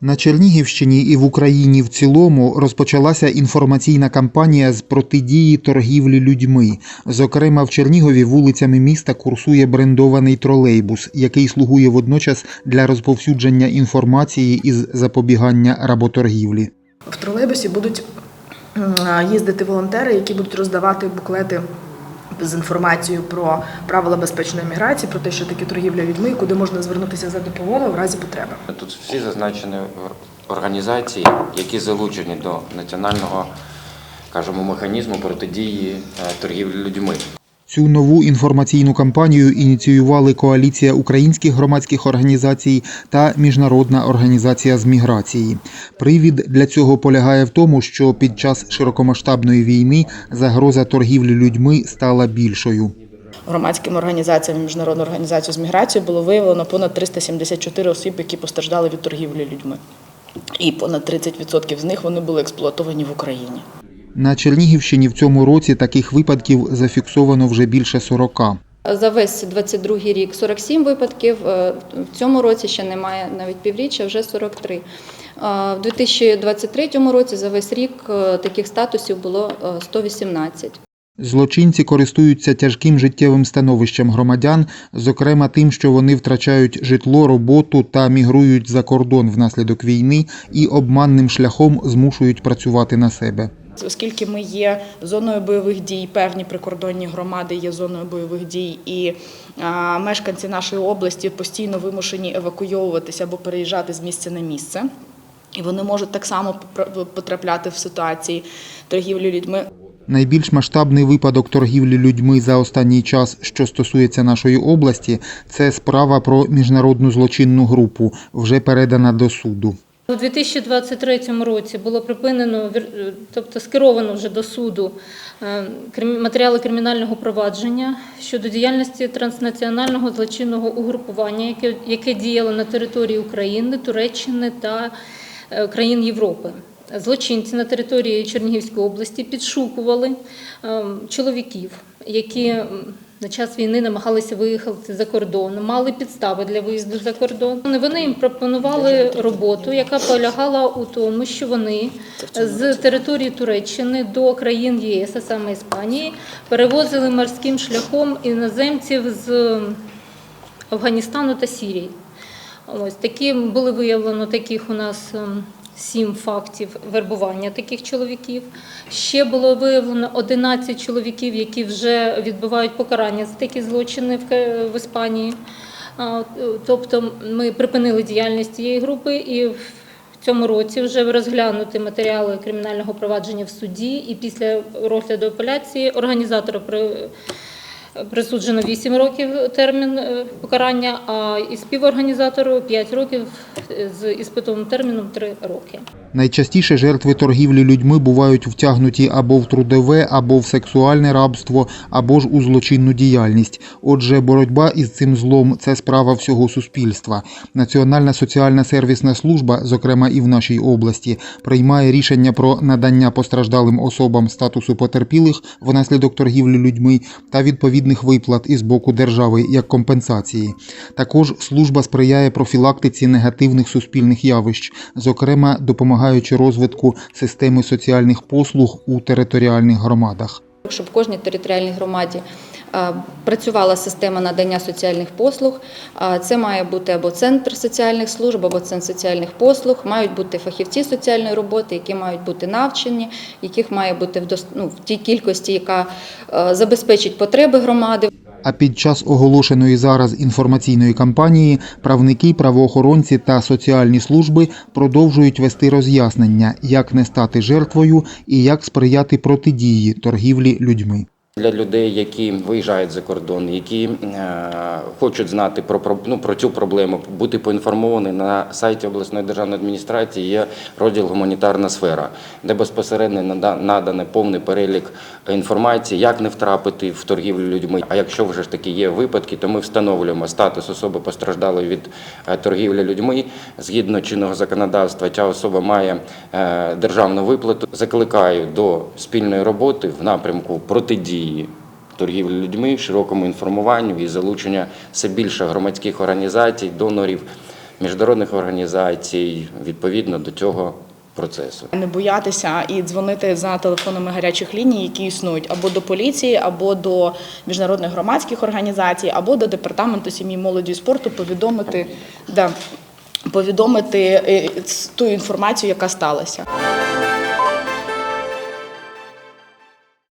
На Чернігівщині і в Україні в цілому розпочалася інформаційна кампанія з протидії торгівлі людьми. Зокрема, в Чернігові вулицями міста курсує брендований тролейбус, який слугує водночас для розповсюдження інформації із запобігання работоргівлі. В тролейбусі будуть їздити волонтери, які будуть роздавати буклети з інформацією про правила безпечної міграції, про те, що таке торгівля людьми, куди можна звернутися за допомогою в разі потреби. Тут всі зазначені ор- організації, які залучені до національного кажемо, механізму протидії е, торгівлі людьми. Цю нову інформаційну кампанію ініціювали коаліція українських громадських організацій та міжнародна організація з міграції. Привід для цього полягає в тому, що під час широкомасштабної війни загроза торгівлі людьми стала більшою. Громадськими організаціями міжнародної організації з міграцією було виявлено понад 374 осіб, які постраждали від торгівлі людьми. І понад 30% з них вони були експлуатовані в Україні. На Чернігівщині в цьому році таких випадків зафіксовано вже більше 40. За весь 22 рік 47 випадків. е, В цьому році ще немає навіть півріччя, вже 43. Е, В 2023 році за весь рік е, таких статусів було е, 118. Злочинці користуються тяжким життєвим становищем громадян, зокрема тим, що вони втрачають житло, роботу та мігрують за кордон внаслідок війни і обманним шляхом змушують працювати на себе. Оскільки ми є зоною бойових дій, певні прикордонні громади є зоною бойових дій, і мешканці нашої області постійно вимушені евакуйовуватися або переїжджати з місця на місце. І вони можуть так само потрапляти в ситуації торгівлі людьми. Найбільш масштабний випадок торгівлі людьми за останній час, що стосується нашої області, це справа про міжнародну злочинну групу, вже передана до суду. У 2023 році було припинено, вір- тобто скеровано вже до суду е, матеріали кримінального провадження щодо діяльності транснаціонального злочинного угрупування, яке, яке діяло на території України, Туреччини та е, країн Європи. Злочинці на території Чернігівської області підшукували е, чоловіків, які на час війни намагалися виїхати за кордон, мали підстави для виїзду за кордон. Вони їм пропонували роботу, яка полягала у тому, що вони з території Туреччини до країн ЄС, а саме Іспанії, перевозили морським шляхом іноземців з Афганістану та Сірії. Ось такі були виявлено таких у нас сім фактів вербування таких чоловіків. Ще було виявлено 11 чоловіків, які вже відбувають покарання за такі злочини в Іспанії. Тобто ми припинили діяльність цієї групи і в цьому році вже розглянути матеріали кримінального провадження в суді, і після розгляду апеляції організатора при Присуджено 8 років термін е, покарання, а і співорганізатору 5 років з іспитовим терміном 3 роки. Найчастіше жертви торгівлі людьми бувають втягнуті або в трудове, або в сексуальне рабство, або ж у злочинну діяльність. Отже, боротьба із цим злом це справа всього суспільства. Національна соціальна сервісна служба, зокрема і в нашій області, приймає рішення про надання постраждалим особам статусу потерпілих внаслідок торгівлі людьми та відповідних виплат із боку держави як компенсації. Також служба сприяє профілактиці негативних суспільних явищ, зокрема допомагаючи розвитку системи соціальних послуг у територіальних громадах. Щоб в кожній територіальній громаді працювала система надання соціальних послуг. Це має бути або центр соціальних служб, або центр соціальних послуг. Мають бути фахівці соціальної роботи, які мають бути навчені, яких має бути в ну, в тій кількості, яка забезпечить потреби громади. А під час оголошеної зараз інформаційної кампанії правники, правоохоронці та соціальні служби продовжують вести роз'яснення, як не стати жертвою і як сприяти протидії торгівлі людьми. Для людей, які виїжджають за кордон, які е, хочуть знати про, ну, про цю проблему, бути поінформовані на сайті обласної державної адміністрації є розділ гуманітарна сфера, де безпосередньо нада- надане повний перелік інформації, як не втрапити в торгівлю людьми. А якщо вже ж таки є випадки, то ми встановлюємо статус особи постраждалої від е, торгівлі людьми. Згідно чинного законодавства, ця особа має е, державну виплату. Закликаю до спільної роботи в напрямку протидії торгівлі людьми, широкому інформуванню і залучення все більше громадських організацій, донорів міжнародних організацій відповідно до цього процесу. Не боятися і дзвонити за телефонами гарячих ліній, які існують або до поліції, або до міжнародних громадських організацій, або до департаменту сім'ї, молоді і спорту, повідомити, да, повідомити е, ту інформацію, яка сталася.